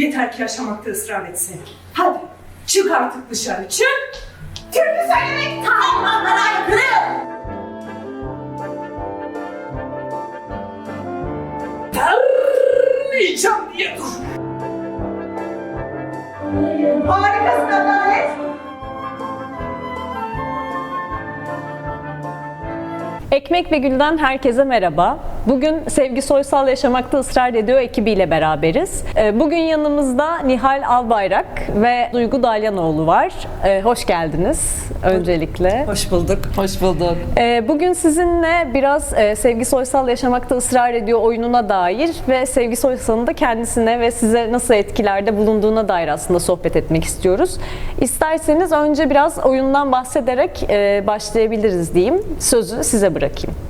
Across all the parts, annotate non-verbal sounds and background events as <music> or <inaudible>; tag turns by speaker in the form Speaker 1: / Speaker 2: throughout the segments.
Speaker 1: Yeter ki yaşamakta ısrar etsin. Hadi çık artık dışarı çık.
Speaker 2: Türkü söylemek talimatlara aykırı.
Speaker 1: Terleyeceğim diye dur.
Speaker 2: Harikasın Adalet.
Speaker 3: Ekmek ve Gül'den herkese merhaba. Bugün Sevgi Soysal Yaşamakta Israr Ediyor ekibiyle beraberiz. Ee, Bugün yanımızda Nihal Albayrak ve Duygu Dalyanoğlu var. Ee, Hoş geldiniz öncelikle.
Speaker 4: Hoş bulduk. Hoş bulduk.
Speaker 3: Ee, Bugün sizinle biraz e, Sevgi Soysal Yaşamakta Israr Ediyor oyununa dair ve Sevgi Soysal'ın da kendisine ve size nasıl etkilerde bulunduğuna dair aslında sohbet etmek istiyoruz. İsterseniz önce biraz oyundan bahsederek e, başlayabiliriz diyeyim. Sözü size bırakayım.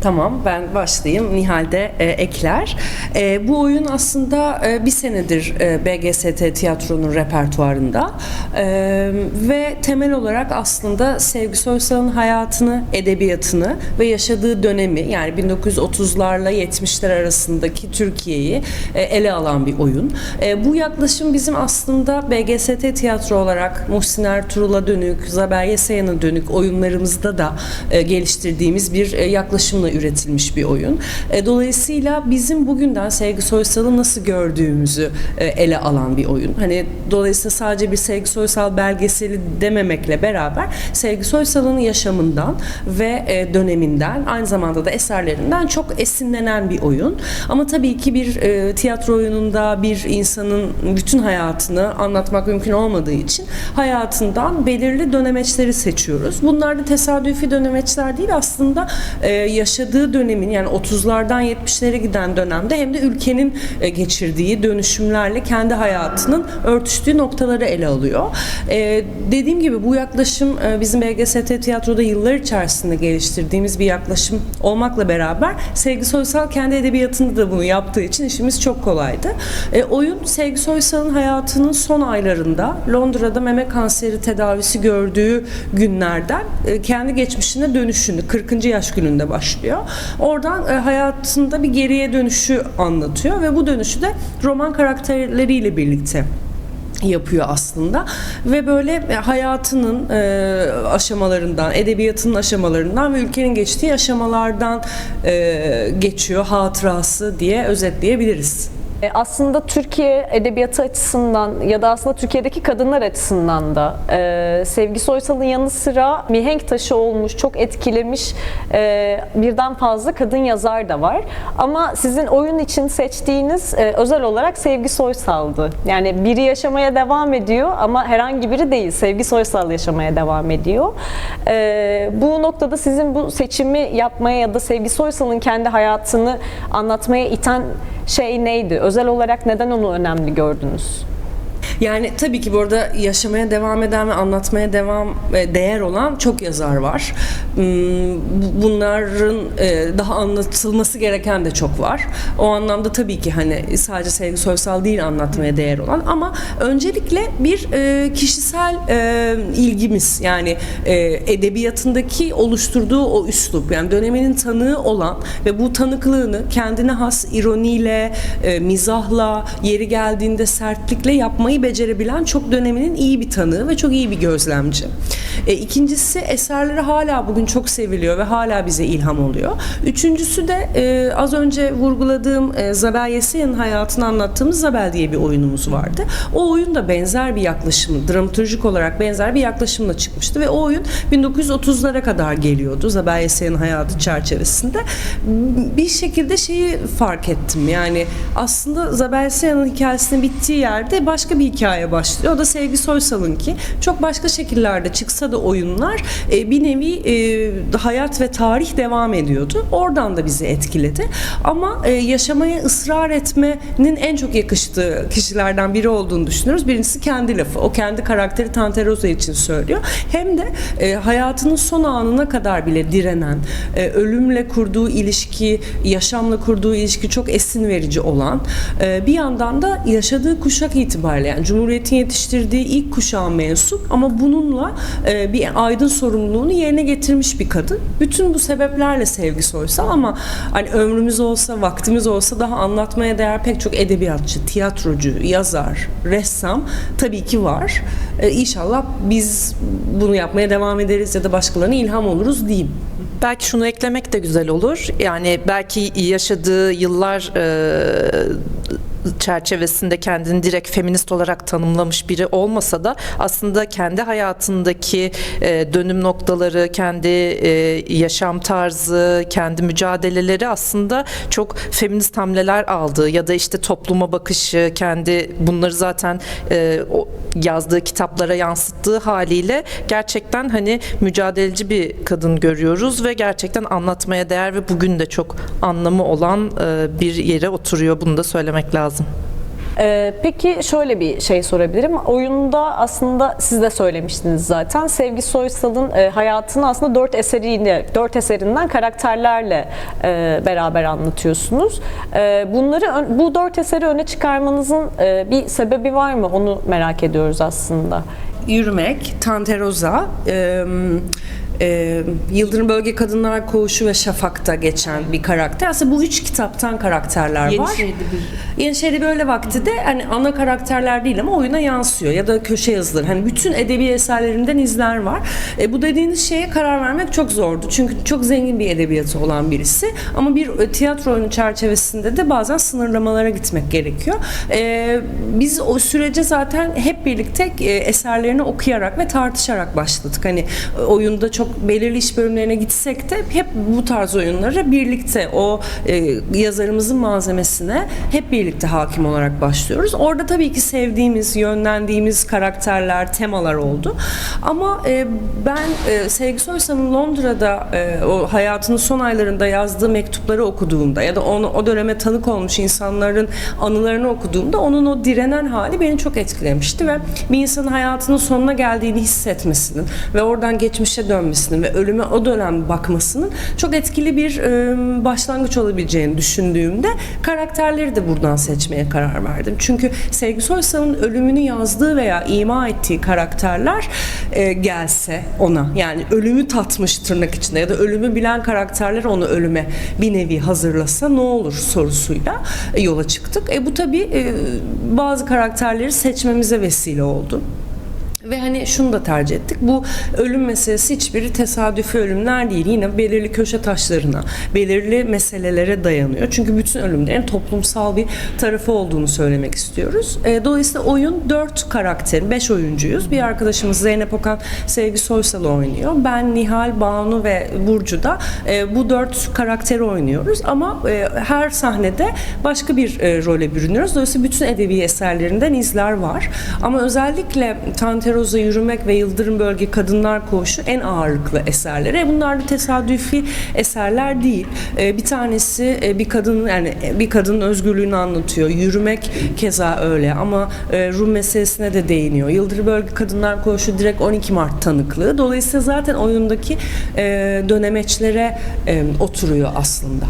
Speaker 4: Tamam ben başlayayım. Nihal de e, ekler. E, bu oyun aslında e, bir senedir e, BGST tiyatronun repertuarında E, ve temel olarak aslında Sevgi Soysal'ın hayatını, edebiyatını ve yaşadığı dönemi yani 1930'larla 70'ler arasındaki Türkiye'yi e, ele alan bir oyun. E, bu yaklaşım bizim aslında BGST tiyatro olarak Muhsin Ertuğrul'a dönük, Zaber Yesayan'a dönük oyunlarımızda da e, geliştirdiğimiz bir e, yaklaşımla üretilmiş bir oyun. E, dolayısıyla bizim bugünden Sevgi Soysal'ı nasıl gördüğümüzü e, ele alan bir oyun. Hani dolayısıyla sadece bir Sevgi Soysal belgeseli dememekle beraber Sevgi Soysal'ın yaşamından ve e, döneminden aynı zamanda da eserlerinden çok esinlenen bir oyun. Ama tabii ki bir e, tiyatro oyununda bir insanın bütün hayatını anlatmak mümkün olmadığı için hayatından belirli dönemeçleri seçiyoruz. Bunlar da tesadüfi dönemeçler değil aslında e, yaşadığı dönemin yani 30'lardan 70'lere giden dönemde hem de ülkenin e, geçirdiği dönüşümlerle kendi hayatının örtüştüğü noktaları ele alıyor. E, dediğim gibi bu yaklaşım e, bizim BGST tiyatroda yıllar içerisinde geliştirdiğimiz bir yaklaşım olmakla beraber Sevgi Soysal kendi edebiyatında da bunu yaptığı için işimiz çok kolaydı. Oyun Sevgi Soysal'ın hayatının son aylarında Londra'da meme kanseri tedavisi gördüğü günlerden kendi geçmişine dönüşünü 40. yaş gününde başlıyor. Oradan e, hayatında bir geriye dönüşü anlatıyor ve bu dönüşü de roman karakterleriyle birlikte yapıyor aslında ve böyle e, hayatının e, aşamalarından, edebiyatının aşamalarından ve ülkenin geçtiği aşamalardan e, geçiyor hatırası diye özetleyebiliriz.
Speaker 3: E, Aslında Türkiye edebiyatı açısından ya da aslında Türkiye'deki kadınlar açısından da e, Sevgi Soysal'ın yanı sıra mihenk taşı olmuş, çok etkilemiş e, birden fazla kadın yazar da var. Ama sizin oyun için seçtiğiniz e, özel olarak Sevgi Soysal'dı. Yani biri yaşamaya devam ediyor ama herhangi biri değil. Sevgi Soysal yaşamaya devam ediyor. E, bu noktada sizin bu seçimi yapmaya ya da Sevgi Soysal'ın kendi hayatını anlatmaya iten şey neydi? Özel olarak neden onu önemli gördünüz?
Speaker 4: Yani tabii ki burada yaşamaya devam eden ve anlatmaya devam e, değer olan çok yazar var. Hmm, bu- Bunların e, daha anlatılması gereken de çok var. O anlamda tabii ki hani sadece Sevgi Soysal değil anlatmaya değer olan ama öncelikle bir e, kişisel ilgimiz yani edebiyatındaki oluşturduğu o üslup yani döneminin tanığı olan ve bu tanıklığını kendine has ironiyle, mizahla, yeri geldiğinde sertlikle yapmayı becerebilen çok döneminin iyi bir tanığı ve çok iyi bir gözlemci. E, ikincisi eserleri hala bugün çok seviliyor ve hala bize ilham oluyor. Üçüncüsü de e, az önce vurguladığım e, Zabel Yesayan'ın hayatını anlattığımız Zabel diye bir oyunumuz vardı. O oyun da benzer bir yaklaşım, dramaturjik olarak benzer bir yaklaşımla çıkmıştı ve o oyun 1930'lara kadar geliyordu Zabel Yesayan'ın hayatı çerçevesinde. Bir şekilde şeyi fark ettim yani aslında Zabel Yesayan'ın hikayesinin bittiği yerde başka bir hikaye başlıyor. O da Sevgi Soysal'ın ki çok başka şekillerde çıksa da oyunlar e, bir nevi e, hayat ve tarih devam ediyordu. Oradan da bizi etkiledi. Ama e, yaşamaya ısrar etmenin en çok yakıştığı kişilerden biri olduğunu düşünüyoruz. Birincisi kendi lafı. O kendi karakteri Tante Rosa için söylüyor. Hem de e, hayatının son anına kadar bile direnen, e, ölümle kurduğu ilişki, yaşamla kurduğu ilişki çok esin verici olan, e, bir yandan da yaşadığı kuşak itibariyle yani Cumhuriyet'in yetiştirdiği ilk kuşağa mensup ama bununla e, bir aydın sorumluluğunu yerine getirmiş bir kadın. Bütün bu sebeplerle Sevgi Soysal ama hani ömrümüz olsa, vaktimiz olsa daha anlatmaya değer pek çok edebiyatçı, tiyatrocu, yazar, ressam tabii ki var. E, İnşallah biz bunu yapmaya devam ederiz ya da başkalarına ilham oluruz diyeyim.
Speaker 5: Belki şunu eklemek de güzel olur. Yani belki yaşadığı yıllar e, çerçevesinde kendini direkt feminist olarak tanımlamış biri olmasa da aslında kendi hayatındaki e, dönüm noktaları, kendi e, yaşam tarzı, kendi mücadeleleri aslında çok feminist hamleler aldığı ya da işte topluma bakışı, kendi bunları zaten e, o yazdığı kitaplara yansıttığı haliyle gerçekten hani mücadeleci bir kadın görüyoruz ve gerçekten anlatmaya değer ve bugün de çok anlamı olan e, bir yere oturuyor. Bunu da söylemek lazım.
Speaker 3: Ee, peki şöyle bir şey sorabilirim. Oyunda aslında siz de söylemiştiniz zaten. Sevgi Soysal'ın e, hayatını aslında dört eseriyle, dört eserinden karakterlerle e, beraber anlatıyorsunuz. E, bunları bu dört eseri öne çıkarmanızın e, bir sebebi var mı? Onu merak ediyoruz aslında.
Speaker 4: Yürümek, Tanteroza, e, e, Yıldırım Bölge Kadınlar Koğuşu ve Şafak'ta geçen bir karakter. Aslında bu üç kitaptan karakterler var.
Speaker 5: Yenişehir'de bir
Speaker 4: Yenişehir'de böyle vakti de hani ana karakterler değil ama oyuna yansıyor ya da köşe yazıları. Hani bütün edebi eserlerinden izler var. E, bu dediğiniz şeye karar vermek çok zordu. Çünkü çok zengin bir edebiyatı olan birisi. Ama bir e, tiyatro oyunu çerçevesinde de bazen sınırlamalara gitmek gerekiyor. E, biz o sürece zaten hep birlikte e, eserlerini okuyarak ve tartışarak başladık. Hani e, oyunda çok belirli iş bölümlerine gitsek de hep bu tarz oyunlara birlikte o e, yazarımızın malzemesine hep birlikte hakim olarak başlıyoruz. Orada tabii ki sevdiğimiz, yönlendiğimiz karakterler, temalar oldu. Ama e, ben e, Sevgi Soysal'ın Londra'da e, o hayatının son aylarında yazdığı mektupları okuduğumda ya da onu o döneme tanık olmuş insanların anılarını okuduğumda onun o direnen hali beni çok etkilemişti ve bir insanın hayatının sonuna geldiğini hissetmesinin ve oradan geçmişe dönmesinin ve ölüme o dönem bakmasının çok etkili bir e, başlangıç olabileceğini düşündüğümde karakterleri de buradan seçmeye karar verdim. Çünkü Sevgi Soysal'ın ölümünü yazdığı veya ima ettiği karakterler e, gelse ona yani ölümü tatmış tırnak içinde ya da ölümü bilen karakterler onu ölüme bir nevi hazırlasa ne olur sorusuyla e, yola çıktık. E, bu tabii e, bazı karakterleri seçmemize vesile oldu. Ve hani şunu da tercih ettik. Bu ölüm meselesi hiçbiri tesadüfi ölümler değil. Yine belirli köşe taşlarına, belirli meselelere dayanıyor. Çünkü bütün ölümlerin toplumsal bir tarafı olduğunu söylemek istiyoruz. E, dolayısıyla oyun dört karakter, beş oyuncuyuz. Bir arkadaşımız Zeynep Okan Sevgi Soysal oynuyor. Ben, Nihal, Banu ve Burcu da e, bu dört karakteri oynuyoruz. Ama e, her sahnede başka bir e, role bürünüyoruz. Dolayısıyla bütün edebi eserlerinden izler var. Ama özellikle Tanteroza Yürümek ve Yıldırım Bölge Kadınlar Koğuşu en ağırlıklı eserleri. E, Bunlar da tesadüfi eserler değil. E, Bir tanesi e, bir kadın yani bir kadının özgürlüğünü anlatıyor. Yürümek keza öyle ama e, Rum meselesine de değiniyor. Yıldırım Bölge Kadınlar Koğuşu direkt 12 Mart tanıklığı. Dolayısıyla zaten oyundaki e, dönemeçlere e, oturuyor aslında.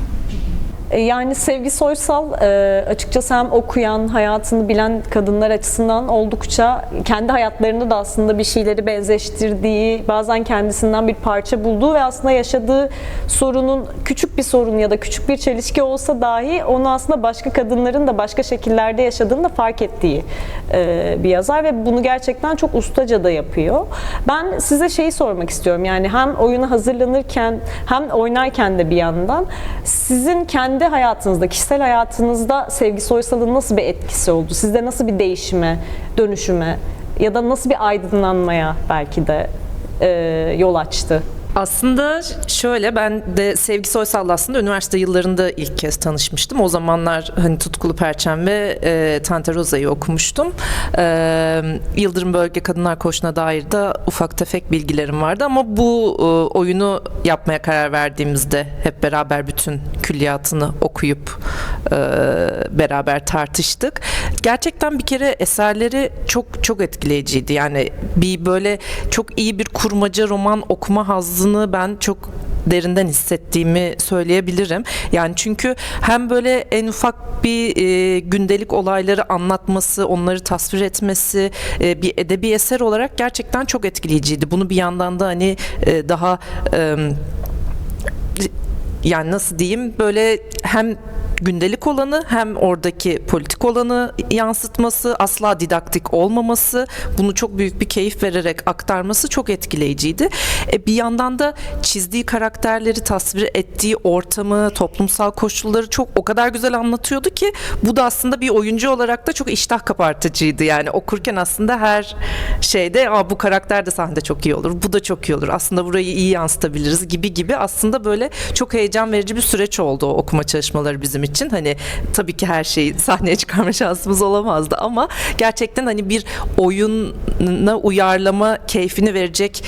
Speaker 3: E, Yani Sevgi Soysal e, açıkçası hem okuyan, hayatını bilen kadınlar açısından oldukça kendi hayatlarında da aslında bir şeyleri benzeştirdiği, bazen kendisinden bir parça bulduğu ve aslında yaşadığı sorunun küçük bir sorun ya da küçük bir çelişki olsa dahi onu aslında başka kadınların da başka şekillerde yaşadığını da fark ettiği e, bir yazar ve bunu gerçekten çok ustaca da yapıyor. Ben size şeyi sormak istiyorum yani hem oyuna hazırlanırken hem oynarken de bir yandan sizin kendi hayatınızda, kişisel hayatınızda Sevgi Soysal'ın nasıl bir etkisi oldu? Sizde nasıl bir değişime, dönüşüme ya da nasıl bir aydınlanmaya belki de e, yol açtı?
Speaker 5: Aslında şöyle ben de Sevgi Soysal'la aslında üniversite yıllarında ilk kez tanışmıştım. O zamanlar hani Tutkulu Perçem ve e, Tante Roza'yı okumuştum. E, Yıldırım Bölge Kadınlar Koğuşu'na dair de ufak tefek bilgilerim vardı ama bu e, oyunu yapmaya karar verdiğimizde hep beraber bütün külliyatını okuyup e, beraber tartıştık. Gerçekten bir kere eserleri çok çok etkileyiciydi. Yani bir böyle çok iyi bir kurmaca roman okuma hazzını ben çok derinden hissettiğimi söyleyebilirim. Yani çünkü hem böyle en ufak bir e, gündelik olayları anlatması, onları tasvir etmesi e, bir edebi eser olarak gerçekten çok etkileyiciydi. Bunu bir yandan da hani e, daha e, yani nasıl diyeyim böyle hem gündelik olanı hem oradaki politik olanı yansıtması, asla didaktik olmaması, bunu çok büyük bir keyif vererek aktarması çok etkileyiciydi. E, bir yandan da çizdiği karakterleri, tasvir ettiği ortamı, toplumsal koşulları çok o kadar güzel anlatıyordu ki bu da aslında bir oyuncu olarak da çok iştah kapartıcıydı. Yani okurken aslında her şeyde Aa, bu karakter de sahnede çok iyi olur, bu da çok iyi olur. Aslında burayı iyi yansıtabiliriz gibi gibi aslında böyle çok heyecan verici bir süreç oldu okuma çalışmaları bizim için. Hani tabii ki her şeyi sahneye çıkarma <laughs> şansımız olamazdı ama gerçekten hani bir oyuna uyarlama keyfini verecek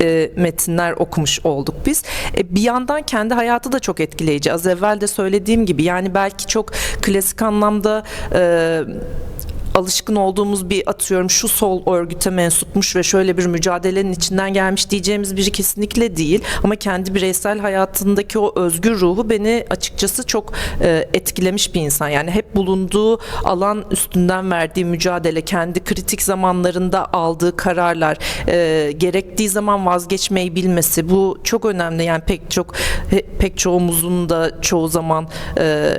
Speaker 5: e, metinler okumuş olduk biz. E, bir yandan kendi hayatı da çok etkileyici. Az evvel de söylediğim gibi yani belki çok klasik anlamda e, alışkın olduğumuz bir atıyorum şu sol örgüte mensupmuş ve şöyle bir mücadelenin içinden gelmiş diyeceğimiz biri kesinlikle değil. Ama kendi bireysel hayatındaki o özgür ruhu beni açıkçası çok e, etkilemiş bir insan. Yani hep bulunduğu alan üstünden verdiği mücadele, kendi kritik zamanlarında aldığı kararlar, e, gerektiği zaman vazgeçmeyi bilmesi bu çok önemli. Yani pek çok pek çoğumuzun da çoğu zaman e,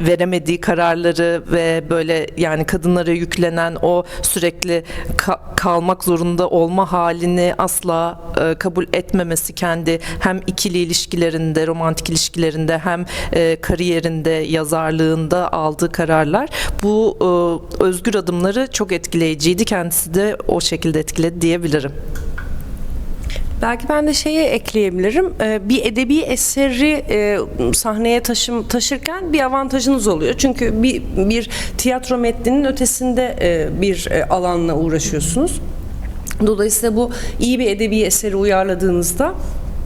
Speaker 5: veremediği kararları ve böyle yani kadınlara yüklenen o sürekli ka- kalmak zorunda olma halini asla e, kabul etmemesi kendi hem ikili ilişkilerinde, romantik ilişkilerinde hem e, kariyerinde, yazarlığında aldığı kararlar bu e, özgür adımları çok etkileyiciydi. Kendisi de o şekilde etkiledi diyebilirim.
Speaker 4: Belki ben de şeyi ekleyebilirim. Ee, Bir edebi eseri e, sahneye taşım, taşırken bir avantajınız oluyor. Çünkü bir, bir tiyatro metninin ötesinde e, bir e, alanla uğraşıyorsunuz. Dolayısıyla bu iyi bir edebi eseri uyarladığınızda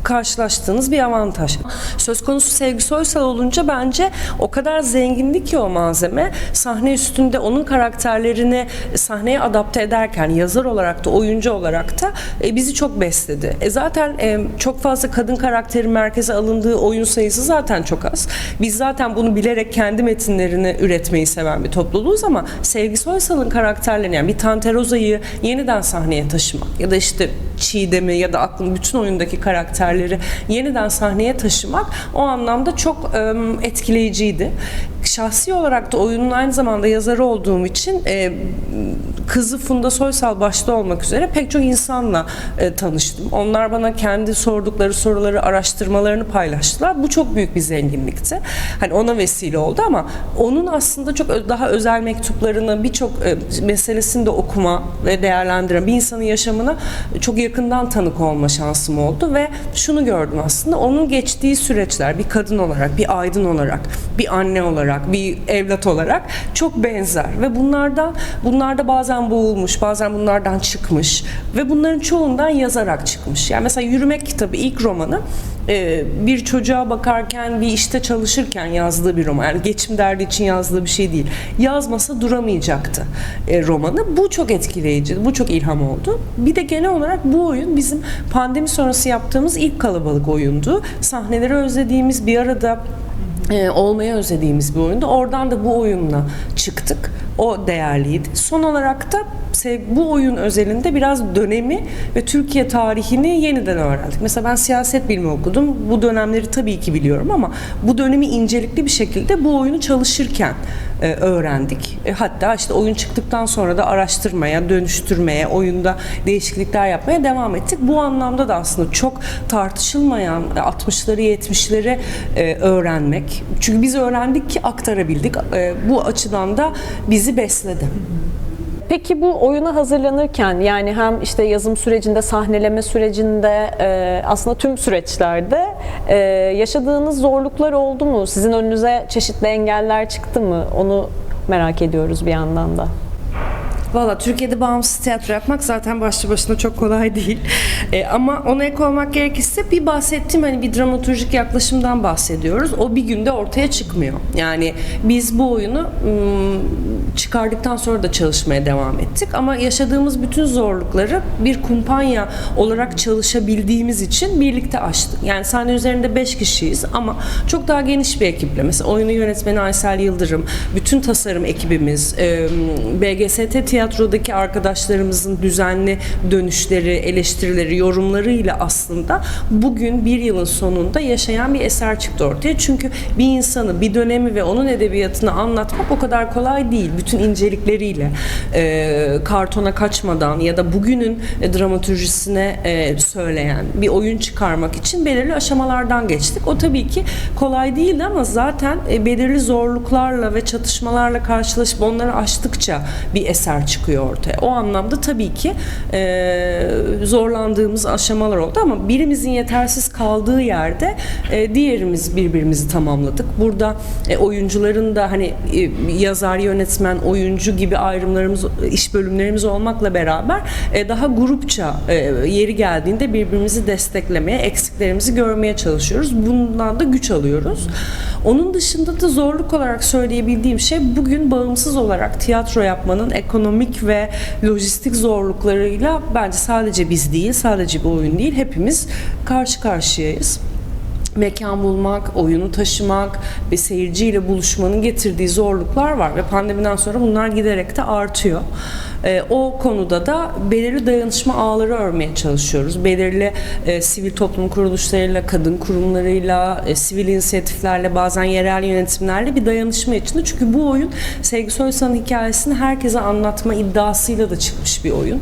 Speaker 4: karşılaştığınız bir avantaj. Söz konusu Sevgi Soysal olunca bence o kadar zenginlik ki o malzeme sahne üstünde onun karakterlerini sahneye adapte ederken yazar olarak da oyuncu olarak da e, bizi çok besledi. E, zaten e, çok fazla kadın karakteri merkeze alındığı oyun sayısı zaten çok az. Biz zaten bunu bilerek kendi metinlerini üretmeyi seven bir topluluğuz ama Sevgi Soysal'ın karakterlerini yani bir Tante Roza'yı yeniden sahneye taşımak ya da işte Çiğdem'i ya da aklın bütün oyundaki karakterleri yeniden sahneye taşımak o anlamda çok etkileyiciydi. Şahsi olarak da oyunun aynı zamanda yazarı olduğum için kızı Funda Soysal başta olmak üzere pek çok insanla tanıştım. Onlar bana kendi sordukları soruları, araştırmalarını paylaştılar. Bu çok büyük bir zenginlikti. Hani ona vesile oldu ama onun aslında çok daha özel mektuplarını, birçok meselesini de okuma ve değerlendiren bir insanın yaşamına çok yakından tanık olma şansım oldu ve şunu gördüm aslında onun geçtiği süreçler bir kadın olarak, bir aydın olarak, bir anne olarak, bir evlat olarak çok benzer ve bunlardan bunlarda bazen boğulmuş, bazen bunlardan çıkmış ve bunların çoğundan yazarak çıkmış. Yani mesela Yürümek kitabı ilk romanı bir çocuğa bakarken, bir işte çalışırken yazdığı bir roman. Yani geçim derdi için yazdığı bir şey değil. Yazmasa duramayacaktı e, romanı. Bu çok etkileyici, bu çok ilham oldu. Bir de genel olarak bu oyun bizim pandemi sonrası yaptığımız ilk kalabalık oyundu. Sahneleri özlediğimiz bir arada e, olmayı özlediğimiz bir oyundu. Oradan da bu oyunla çıktık. O değerliydi. Son olarak da bu oyun özelinde biraz dönemi ve Türkiye tarihini yeniden öğrendik. Mesela ben siyaset bilimi okudum. Bu dönemleri tabii ki biliyorum ama bu dönemi incelikli bir şekilde bu oyunu çalışırken e, öğrendik. E, hatta işte oyun çıktıktan sonra da araştırmaya, dönüştürmeye, oyunda değişiklikler yapmaya devam ettik. Bu anlamda da aslında çok tartışılmayan e, 60'ları 70'leri e, öğrenmek. Çünkü biz öğrendik ki aktarabildik. Bu açıdan da bizi besledi.
Speaker 3: Peki bu oyuna hazırlanırken yani hem işte yazım sürecinde, sahneleme sürecinde e, aslında tüm süreçlerde e, yaşadığınız zorluklar oldu mu? Sizin önünüze çeşitli engeller çıktı mı? Onu merak ediyoruz bir yandan da.
Speaker 4: Valla Türkiye'de bağımsız tiyatro yapmak zaten başlı başına çok kolay <laughs> değil. E, ama ona ek olmak gerekirse bir bahsettiğim hani bir dramaturjik yaklaşımdan bahsediyoruz. O bir günde ortaya çıkmıyor. Yani biz bu oyunu çıkardıktan sonra da çalışmaya devam ettik. Ama yaşadığımız bütün zorlukları bir kumpanya olarak çalışabildiğimiz için birlikte aştık. Yani sahne üzerinde 5 kişiyiz ama çok daha geniş bir ekiple. Mesela oyunu yönetmeni Aysel Yıldırım, bütün tasarım ekibimiz, BGST tiyatrodaki arkadaşlarımızın düzenli dönüşleri, eleştirileri, yorumlarıyla aslında bugün bir yılın sonunda yaşayan bir eser çıktı ortaya. Çünkü bir insanı, bir dönemi ve onun edebiyatını anlatmak o kadar kolay değil. Bütün incelikleriyle, e, kartona kaçmadan ya da bugünün e, dramaturjisine e, söyleyen bir oyun çıkarmak için belirli aşamalardan geçtik. O tabii ki kolay değildi ama zaten e, belirli zorluklarla ve çatışmalarla karşılaşıp onları aştıkça bir eser çıkıyor ortaya. O anlamda tabii ki e, zorlandığımız aşamalar oldu ama birimizin yetersiz kaldığı yerde e, diğerimiz birbirimizi tamamladık. Burada e, oyuncuların da hani e, yazar, yönetmen, oyuncu gibi ayrımlarımız, iş bölümlerimiz olmakla beraber e, daha grupça e, yeri geldiğinde birbirimizi desteklemeye, eksiklerimizi görmeye çalışıyoruz. Bundan da güç alıyoruz. Onun dışında da zorluk olarak söyleyebildiğim şey bugün bağımsız olarak tiyatro yapmanın ekonomik ve lojistik zorluklarıyla bence sadece biz değil, sadece bu oyun değil, hepimiz karşı karşıyayız mekan bulmak, oyunu taşımak ve seyirciyle buluşmanın getirdiği zorluklar var ve pandemiden sonra bunlar giderek de artıyor. Ee, o konuda da belirli dayanışma ağları örmeye çalışıyoruz. Belirli e, sivil toplum kuruluşlarıyla, kadın kurumlarıyla, e, sivil inisiyatiflerle, bazen yerel yönetimlerle bir dayanışma içinde. Çünkü bu oyun Sevgi Soysal'ın hikayesini herkese anlatma iddiasıyla da çıkmış bir oyun.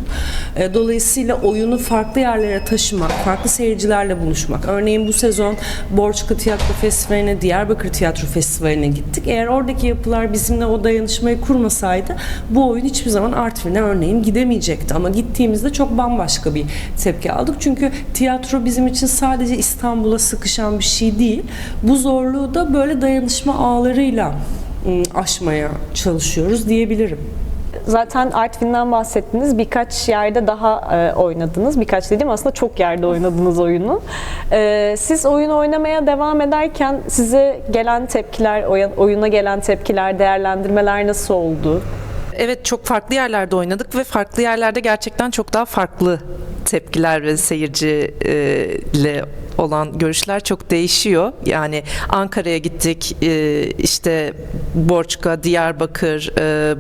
Speaker 4: E, dolayısıyla oyunu farklı yerlere taşımak, farklı seyircilerle buluşmak. Örneğin bu sezon Borçka Tiyatro Festivali'ne, Diyarbakır Tiyatro Festivali'ne gittik. Eğer oradaki yapılar bizimle o dayanışmayı kurmasaydı bu oyun hiçbir zaman Artvin'e örneğin gidemeyecekti. Ama gittiğimizde çok bambaşka bir tepki aldık. Çünkü tiyatro bizim için sadece İstanbul'a sıkışan bir şey değil. Bu zorluğu da böyle dayanışma ağlarıyla ım, aşmaya çalışıyoruz diyebilirim.
Speaker 3: Zaten Artvin'den bahsettiniz. Birkaç yerde daha e, oynadınız. Birkaç dediğim aslında çok yerde oynadınız oyunu. E, siz oyun oynamaya devam ederken size gelen tepkiler, oyuna gelen tepkiler, değerlendirmeler nasıl oldu?
Speaker 5: Evet çok farklı yerlerde oynadık ve farklı yerlerde gerçekten çok daha farklı tepkiler ve seyirciyle olan görüşler çok değişiyor. Yani Ankara'ya gittik, işte Borçka, Diyarbakır,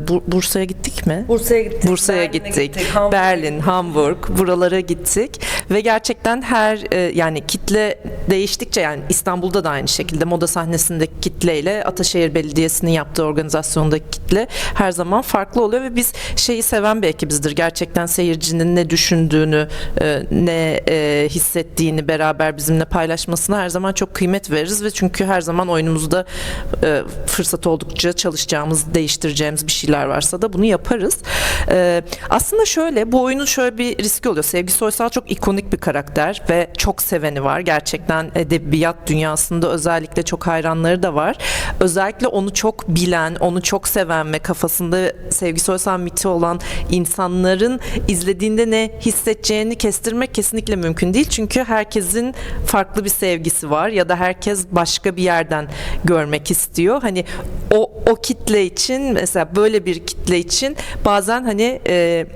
Speaker 5: Bu- Bursa'ya gittik mi?
Speaker 4: Bursa'ya gittik.
Speaker 5: Bursa'ya gittik,
Speaker 4: gittik,
Speaker 5: Berlin, Hamburg, buralara gittik ve gerçekten her e, yani kitle değiştikçe yani İstanbul'da da aynı şekilde moda sahnesindeki kitleyle Ataşehir Belediyesi'nin yaptığı organizasyondaki kitle her zaman farklı oluyor ve biz şeyi seven bir ekibizdir. Gerçekten seyircinin ne düşündüğünü, e, ne e, hissettiğini beraber bizimle paylaşmasına her zaman çok kıymet veririz ve çünkü her zaman oyunumuzda e, fırsat oldukça çalışacağımız, değiştireceğimiz bir şeyler varsa da bunu yaparız. E, aslında şöyle bu oyunun şöyle bir riski oluyor. Sevgi Soysal çok ikonik bir karakter ve çok seveni var. Gerçekten edebiyat dünyasında özellikle çok hayranları da var. Özellikle onu çok bilen, onu çok seven ve kafasında Sevgi Soysal miti olan insanların izlediğinde ne hissedeceğini kestirmek kesinlikle mümkün değil. Çünkü herkesin farklı bir sevgisi var ya da herkes başka bir yerden görmek istiyor. Hani o o kitle için mesela böyle bir kitle için bazen hani e,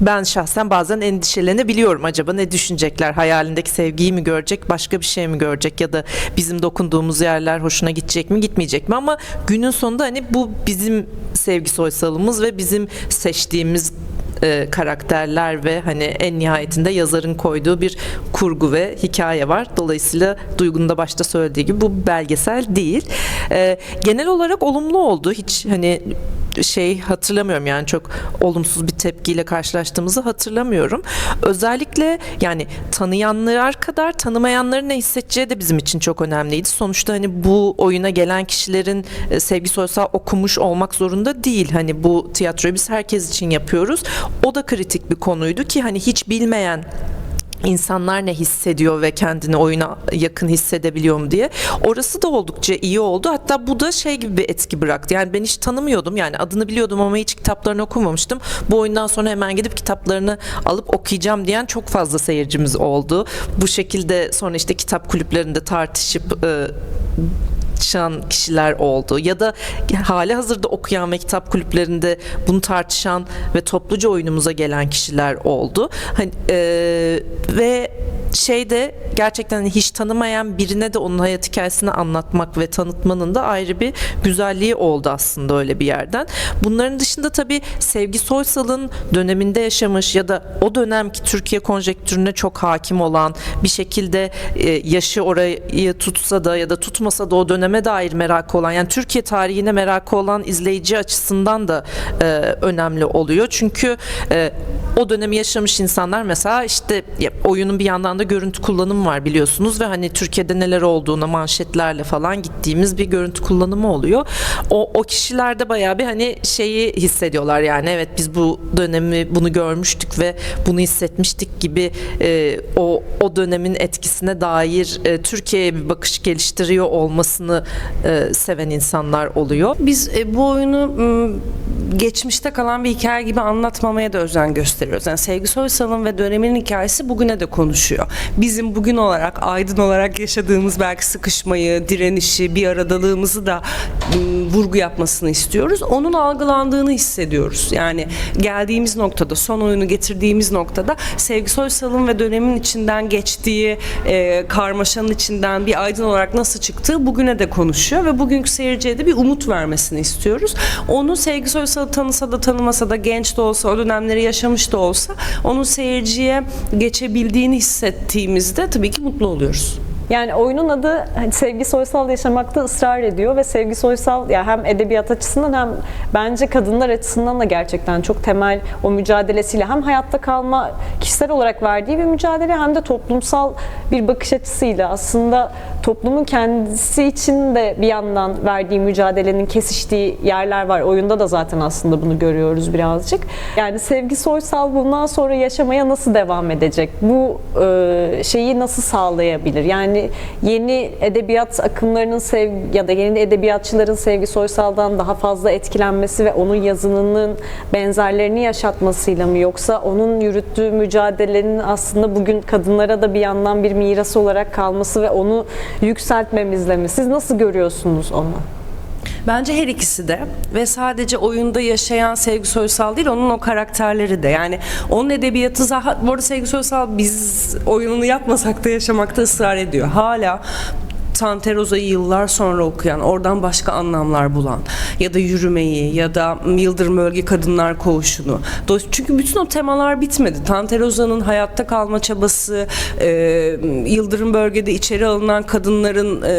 Speaker 5: ben şahsen bazen endişelenebiliyorum. Acaba ne düşünecekler? Hayalindeki sevgiyi mi görecek, başka bir şey mi görecek ya da bizim dokunduğumuz yerler hoşuna gidecek mi, gitmeyecek mi? Ama günün sonunda hani bu bizim sevgi soysalımız ve bizim seçtiğimiz e, karakterler ve hani en nihayetinde yazarın koyduğu bir kurgu ve hikaye var. Dolayısıyla Duygu'nun başta söylediği gibi bu belgesel değil. E, genel olarak olumlu oldu. Hiç hani şey hatırlamıyorum yani çok olumsuz bir tepkiyle karşılaştığımızı hatırlamıyorum. Özellikle yani tanıyanlar kadar tanımayanların ne hissedeceği de bizim için çok önemliydi. Sonuçta hani bu oyuna gelen kişilerin e, Sevgi Soysal okumuş olmak zorunda değil. Hani bu tiyatroyu biz herkes için yapıyoruz. O da kritik bir konuydu ki hani hiç bilmeyen insanlar ne hissediyor ve kendini oyuna yakın hissedebiliyor mu diye. Orası da oldukça iyi oldu. Hatta bu da şey gibi bir etki bıraktı. Yani ben hiç tanımıyordum. Yani adını biliyordum ama hiç kitaplarını okumamıştım. Bu oyundan sonra hemen gidip kitaplarını alıp okuyacağım diyen çok fazla seyircimiz oldu. Bu şekilde sonra işte kitap kulüplerinde tartışıp e, tartışan kişiler oldu ya da hali hazırda okuyan ve kitap kulüplerinde bunu tartışan ve topluca oyunumuza gelen kişiler oldu. Hani, e, ve şeyde gerçekten hani hiç tanımayan birine de onun hayat hikayesini anlatmak ve tanıtmanın da ayrı bir güzelliği oldu aslında öyle bir yerden. Bunların dışında tabii Sevgi Soysal'ın döneminde yaşamış ya da o dönemki Türkiye konjektürüne çok hakim olan bir şekilde e, yaşı orayı tutsa da ya da tutmasa da o döneme dair merakı olan yani Türkiye tarihine merakı olan izleyici açısından da e, önemli oluyor. Çünkü e, o dönemi yaşamış insanlar mesela işte oyunun bir yandan da görüntü kullanımı var biliyorsunuz ve hani Türkiye'de neler olduğuna manşetlerle falan gittiğimiz bir görüntü kullanımı oluyor. O, o kişiler de bayağı bir hani şeyi hissediyorlar yani evet biz bu dönemi bunu görmüştük ve bunu hissetmiştik gibi e, o o dönemin etkisine dair e, Türkiye'ye bir bakış geliştiriyor olmasını e, seven insanlar oluyor.
Speaker 4: Biz e, bu oyunu geçmişte kalan bir hikaye gibi anlatmamaya da özen gösteriyoruz. Yani Sevgi Soysal'ın ve döneminin hikayesi bugüne de konuşuyor. Bizim bugün olarak, aydın olarak yaşadığımız belki sıkışmayı, direnişi, bir aradalığımızı da m, vurgu yapmasını istiyoruz. Onun algılandığını hissediyoruz. Yani geldiğimiz noktada, son oyunu getirdiğimiz noktada Sevgi Soysal'ın ve dönemin içinden geçtiği e, karmaşanın içinden bir aydın olarak nasıl çıktığı bugüne de konuşuyor ve bugünkü seyirciye de bir umut vermesini istiyoruz. Onu Sevgi Soysal'ı tanısa da tanımasa da genç de olsa, o dönemleri yaşamış da olsa onun seyirciye geçebildiğini hissettiğimizde tabii ki mutlu oluyoruz.
Speaker 3: Yani oyunun adı hani Sevgi Soysal yaşamakta ısrar ediyor ve Sevgi Soysal ya hem edebiyat açısından hem bence kadınlar açısından da gerçekten çok temel o mücadelesiyle hem hayatta kalma kişisel olarak verdiği bir mücadele hem de toplumsal bir bakış açısıyla aslında toplumun kendisi için de bir yandan verdiği mücadelenin kesiştiği yerler var. Oyunda da zaten aslında bunu görüyoruz birazcık. Yani Sevgi Soysal bundan sonra yaşamaya nasıl devam edecek? Bu şeyi nasıl sağlayabilir? Yani yeni edebiyat akımlarının sev ya da yeni edebiyatçıların Sevgi Soysal'dan daha fazla etkilenmesi ve onun yazınının benzerlerini yaşatmasıyla mı yoksa onun yürüttüğü mücadelenin aslında bugün kadınlara da bir yandan bir miras olarak kalması ve onu yükseltmemizle mi? Siz nasıl görüyorsunuz onu?
Speaker 4: Bence her ikisi de ve sadece oyunda yaşayan Sevgi Soysal değil onun o karakterleri de yani onun edebiyatı zaten bu arada Sevgi Soysal biz oyununu yapmasak da yaşamakta ısrar ediyor. Hala Sante Rosa'yı yıllar sonra okuyan, oradan başka anlamlar bulan ya da yürümeyi ya da Yıldırım Ölge Kadınlar Koğuşu'nu. Çünkü bütün o temalar bitmedi. Tante Rosa'nın hayatta kalma çabası, e, Yıldırım Bölge'de içeri alınan kadınların e,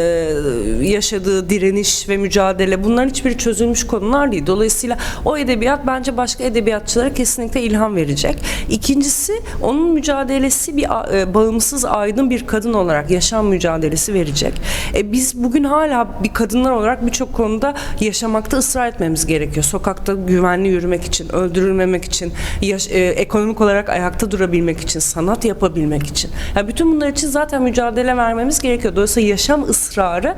Speaker 4: yaşadığı direniş ve mücadele bunların hiçbiri çözülmüş konular değil. Dolayısıyla o edebiyat bence başka edebiyatçılara kesinlikle ilham verecek. İkincisi onun mücadelesi bir e, bağımsız aydın bir kadın olarak yaşam mücadelesi verecek. E, biz bugün hala bir kadınlar olarak birçok konuda yaşamakta ısrar etmemiz gerekiyor. Sokakta güvenli yürümek için, öldürülmemek için, yaş- e, ekonomik olarak ayakta durabilmek için, sanat yapabilmek için. Yani bütün bunlar için zaten mücadele vermemiz gerekiyor. Dolayısıyla yaşam ısrarı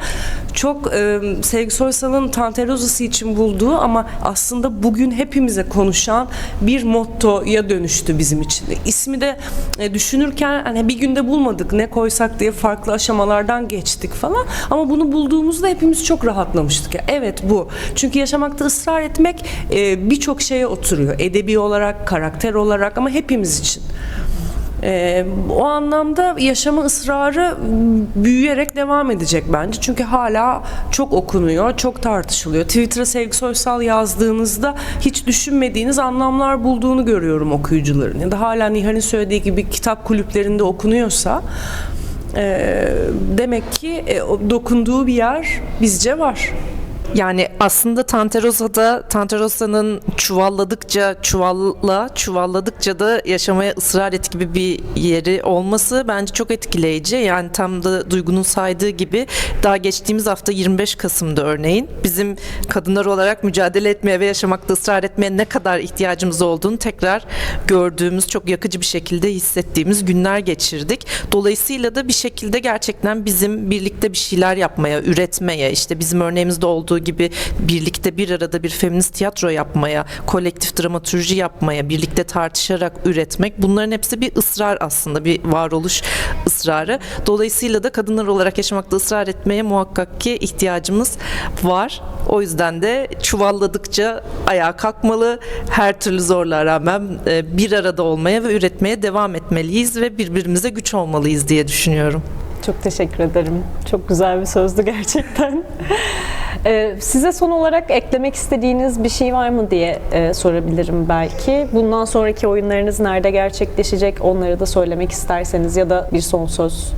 Speaker 4: çok e, Sevgi Soysal'ın Tante Rosa'sı için bulduğu ama aslında bugün hepimize konuşan bir mottoya dönüştü bizim için. İsmi de e, düşünürken hani bir günde bulmadık ne koysak diye farklı aşamalardan geçtik falan. Ama bunu bulduğumuzda hepimiz çok rahatlamıştık. Evet bu. Çünkü yaşamakta ısrar etmek e, birçok şeye oturuyor. Edebi olarak, karakter olarak ama hepimiz için. Ee, o anlamda yaşama ısrarı büyüyerek devam edecek bence. Çünkü hala çok okunuyor, çok tartışılıyor. Twitter'a Sevgi Soysal yazdığınızda hiç düşünmediğiniz anlamlar bulduğunu görüyorum okuyucuların. Ya da hala Nihal'in söylediği gibi kitap kulüplerinde okunuyorsa e, demek ki e, dokunduğu bir yer bizce var.
Speaker 5: Yani aslında Tanterosa'da Tanterosa'nın çuvalladıkça çuvalla çuvalladıkça da yaşamaya ısrar et gibi bir yeri olması bence çok etkileyici. Yani tam da Duygu'nun saydığı gibi daha geçtiğimiz hafta 25 Kasım'da örneğin bizim kadınlar olarak mücadele etmeye ve yaşamakta ısrar etmeye ne kadar ihtiyacımız olduğunu tekrar gördüğümüz, çok yakıcı bir şekilde hissettiğimiz günler geçirdik. Dolayısıyla da bir şekilde gerçekten bizim birlikte bir şeyler yapmaya, üretmeye, işte bizim örneğimizde olduğu gibi birlikte bir arada bir feminist tiyatro yapmaya, kolektif dramatürji yapmaya, birlikte tartışarak üretmek bunların hepsi bir ısrar aslında, bir varoluş ısrarı. Dolayısıyla da kadınlar olarak yaşamakta ısrar etmeye muhakkak ki ihtiyacımız var. O yüzden de çuvalladıkça ayağa kalkmalı, her türlü zorluğa rağmen e, bir arada olmaya ve üretmeye devam etmeliyiz ve birbirimize güç olmalıyız diye düşünüyorum.
Speaker 3: Çok teşekkür ederim. Çok güzel bir sözdü gerçekten. Ee, Size son olarak eklemek istediğiniz bir şey var mı diye e, sorabilirim belki. Bundan sonraki oyunlarınız nerede gerçekleşecek onları da söylemek isterseniz ya da bir son söz.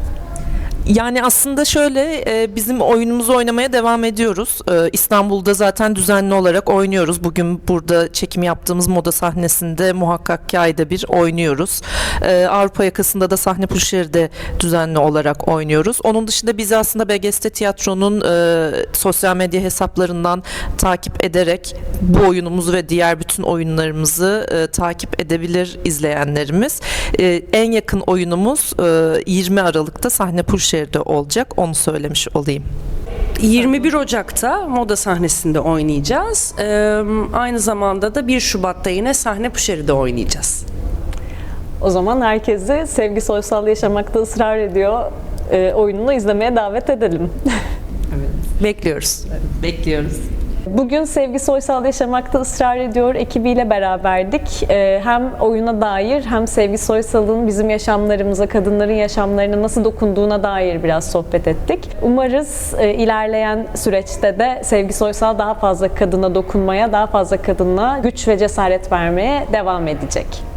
Speaker 5: Yani aslında şöyle e, bizim oyunumuzu oynamaya devam ediyoruz. E, İstanbul'da zaten düzenli olarak oynuyoruz. Bugün burada çekim yaptığımız moda sahnesinde muhakkak ki ayda bir oynuyoruz. E, Avrupa yakasında da sahne Puşehir'de düzenli olarak oynuyoruz. Onun dışında biz aslında BGST Tiyatro'nun e, sosyal medya hesaplarından takip ederek bu oyunumuzu ve diğer bütün oyunlarımızı takip edebilir izleyenlerimiz. En yakın oyunumuz e, 20 Aralık'ta sahne Puşehir'de olacak. Onu söylemiş olayım.
Speaker 4: 21 Ocak'ta moda sahnesinde oynayacağız. Ee, aynı zamanda da 1 Şubat'ta yine sahne Puşeri'de oynayacağız.
Speaker 3: O zaman herkesi Sevgi Soysal Yaşamakta ısrar ediyor e, oyununu izlemeye davet edelim. <laughs>
Speaker 4: Bekliyoruz.
Speaker 5: Bekliyoruz.
Speaker 3: Bugün Sevgi Soysal Yaşamakta ısrar ediyor ekibiyle beraberdik. Ee, hem oyuna dair hem Sevgi Soysal'ın bizim yaşamlarımıza, kadınların yaşamlarına nasıl dokunduğuna dair biraz sohbet ettik. Umarız e, ilerleyen süreçte de Sevgi Soysal daha fazla kadına dokunmaya, daha fazla kadına güç ve cesaret vermeye devam edecek.